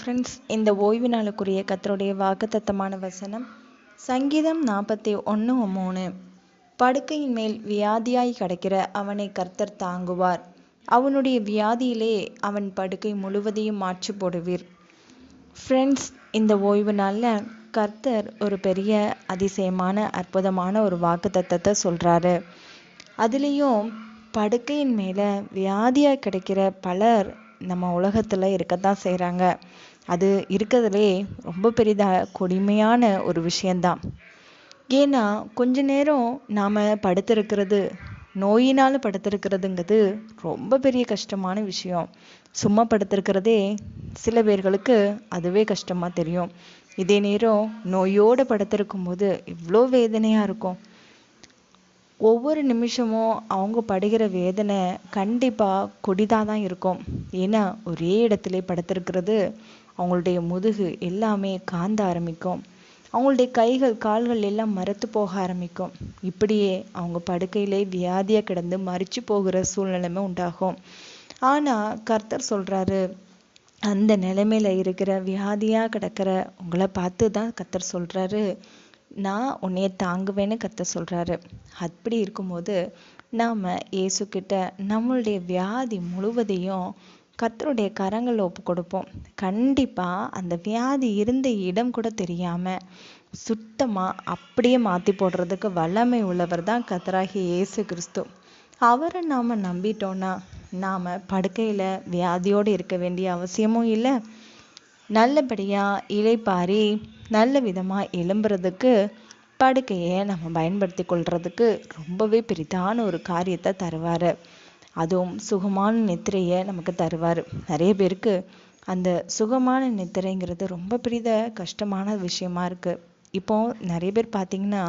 Friends இந்த ஓய்வு நாளுக்குரிய கத்தருடைய வாக்குத்தத்தமான வசனம் சங்கீதம் நாற்பத்தி ஒன்று மூணு. படுக்கையின் மேல் வியாதியாய் கிடக்கிற அவனை கர்த்தர் தாங்குவார். அவனுடைய வியாதியிலே அவன் படுக்கை முழுவதையும் மாற்றி போடுவீர். ஃப்ரெண்ட்ஸ் இந்த ஓய்வு நாளில் கர்த்தர் ஒரு பெரிய அதிசயமான அற்புதமான ஒரு வாக்குத்தத்தத்தை சொல்கிறாரு அதுலேயும் படுக்கையின் மேலே வியாதியாக கிடைக்கிற பலர் நம்ம உலகத்தில் இருக்கத்தான் செய்கிறாங்க அது இருக்கிறதுலே ரொம்ப பெரிதாக கொடுமையான ஒரு விஷயந்தான். ஏன்னா கொஞ்ச நேரம் நாம் படுத்திருக்கிறது நோயினால் படுத்திருக்கிறதுங்கிறது ரொம்ப பெரிய கஷ்டமான விஷயம். சும்மா படுத்திருக்கிறதே சில பேர்களுக்கு அதுவே கஷ்டமாக தெரியும். இதே நேரம் நோயோடு படுத்திருக்கும் போது இவ்வளோ வேதனையாக இருக்கும். ஒவ்வொரு நிமிஷமும் அவங்க படுகிற வேதனை கண்டிப்பாக கொடிதாக தான் இருக்கும். ஏன்னா ஒரே இடத்துல படுத்திருக்கிறது அவங்களுடைய முதுகு எல்லாமே காந்த ஆரம்பிக்கும். அவங்களுடைய கைகள் கால்கள் எல்லாம் மரத்து போக ஆரம்பிக்கும். இப்படியே அவங்க படுக்கையிலே வியாதியாக கிடந்து மறிச்சு போகிற சூழ்நிலைமை உண்டாகும். ஆனால் கர்த்தர் சொல்கிறாரு அந்த நிலைமையில் இருக்கிற வியாதியாக கிடக்கிற உங்களை பார்த்து தான் கர்த்தர் சொல்கிறாரு நான் உன்னைய தாங்குவேன்னு கத்த சொல்கிறாரு அப்படி இருக்கும்போது நாம் இயேசுக்கிட்ட நம்மளுடைய வியாதி முழுவதையும் கத்தருடைய கரங்கள் ஒப்பு கொடுப்போம். கண்டிப்பாக அந்த வியாதி இருந்த இடம் கூட தெரியாமல் சுத்தமாக அப்படியே மாற்றி போடுறதுக்கு வல்லமை உள்ளவர் தான் கத்தராகிய இயேசு கிறிஸ்து. அவரை நாம் நம்பிட்டோன்னா நாம் படுக்கையில் வியாதியோடு இருக்க வேண்டிய அவசியமும் இல்லை. நல்லபடியாக இலைப்பாரி நல்ல விதமாக எழும்புறதுக்கு படுக்கையை நம்ம பயன்படுத்தி கொள்றதுக்கு ரொம்பவே பெரிதான ஒரு காரியத்தை தருவார். அதுவும் சுகமான நித்திரையை நமக்கு தருவார். நிறைய பேருக்கு அந்த சுகமான நித்திரைங்கிறது ரொம்ப பெரிய கஷ்டமான விஷயமா இருக்கு. இப்போ நிறைய பேர் பார்த்தீங்கன்னா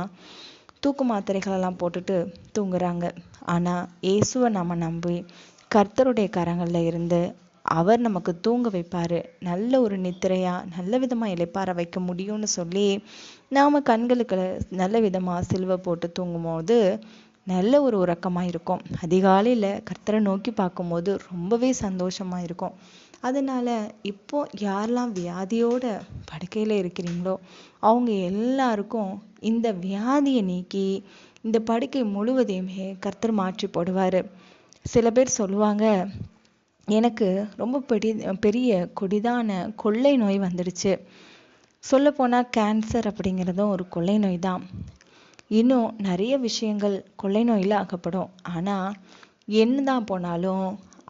தூக்கு மாத்திரைகளெல்லாம் போட்டுட்டு தூங்குறாங்க. ஆனால் இயேசுவை நம்ம நம்பி கர்த்தருடைய கரங்களில் இருந்து அவர் நமக்கு தூங்க வைப்பார். நல்ல ஒரு நித்திரையாக நல்ல விதமாக இழைப்பார வைக்க முடியும்னு சொல்லி நாம் கண்களுக்கு நல்ல விதமாக சிலுவை போட்டு தூங்கும்போது நல்ல ஒரு உறக்கமாக இருக்கும். அதிகாலையில் கர்த்தரை நோக்கி பார்க்கும்போது ரொம்பவே சந்தோஷமாக இருக்கும். அதனால் இப்போ யாரெல்லாம் வியாதியோட படுக்கையில் இருக்கிறீங்களோ அவங்க எல்லாருக்கும் இந்த வியாதியை நீக்கி இந்த படுக்கை முழுவதையுமே கர்த்தர் மாற்றி போடுவார். சில பேர் சொல்லுவாங்க எனக்கு ரொம்ப பெரிய பெரிய கொடிதான கொள்ளை நோய் வந்துடுச்சு. சொல்லப்போனால் கேன்சர் அப்படிங்கிறதும் ஒரு கொள்ளை நோய் தான் இன்னும் நிறைய விஷயங்கள் கொள்ளை நோயில் ஆகப்படும் ஆனால் என்ன தான் போனாலும்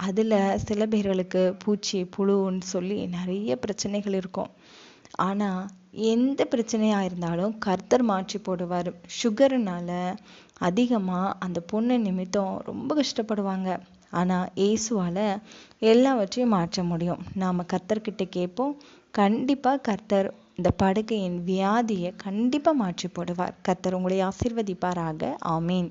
அதில் சில பேர்களுக்கு பூச்சி புழுன்னு சொல்லி நிறைய பிரச்சனைகள் இருக்கும். ஆனால் எந்த பிரச்சனையாக இருந்தாலும் கர்த்தர் மாற்றி போடுவார். சுகருனால அதிகமாக அந்த பொண்ணு நிமித்தம் ரொம்ப கஷ்டப்படுவாங்க. ஆனால் இயேசுவால் எல்லாவற்றையும் மாற்ற முடியும். நாம் கர்த்தர்கிட்ட கேட்போம். கண்டிப்பாக கர்த்தர் இந்த படுகையின் வியாதியை கண்டிப்பாக மாற்றி போடுவார். கர்த்தர் உங்களை ஆசிர்வதிப்பாராக. ஆமீன்.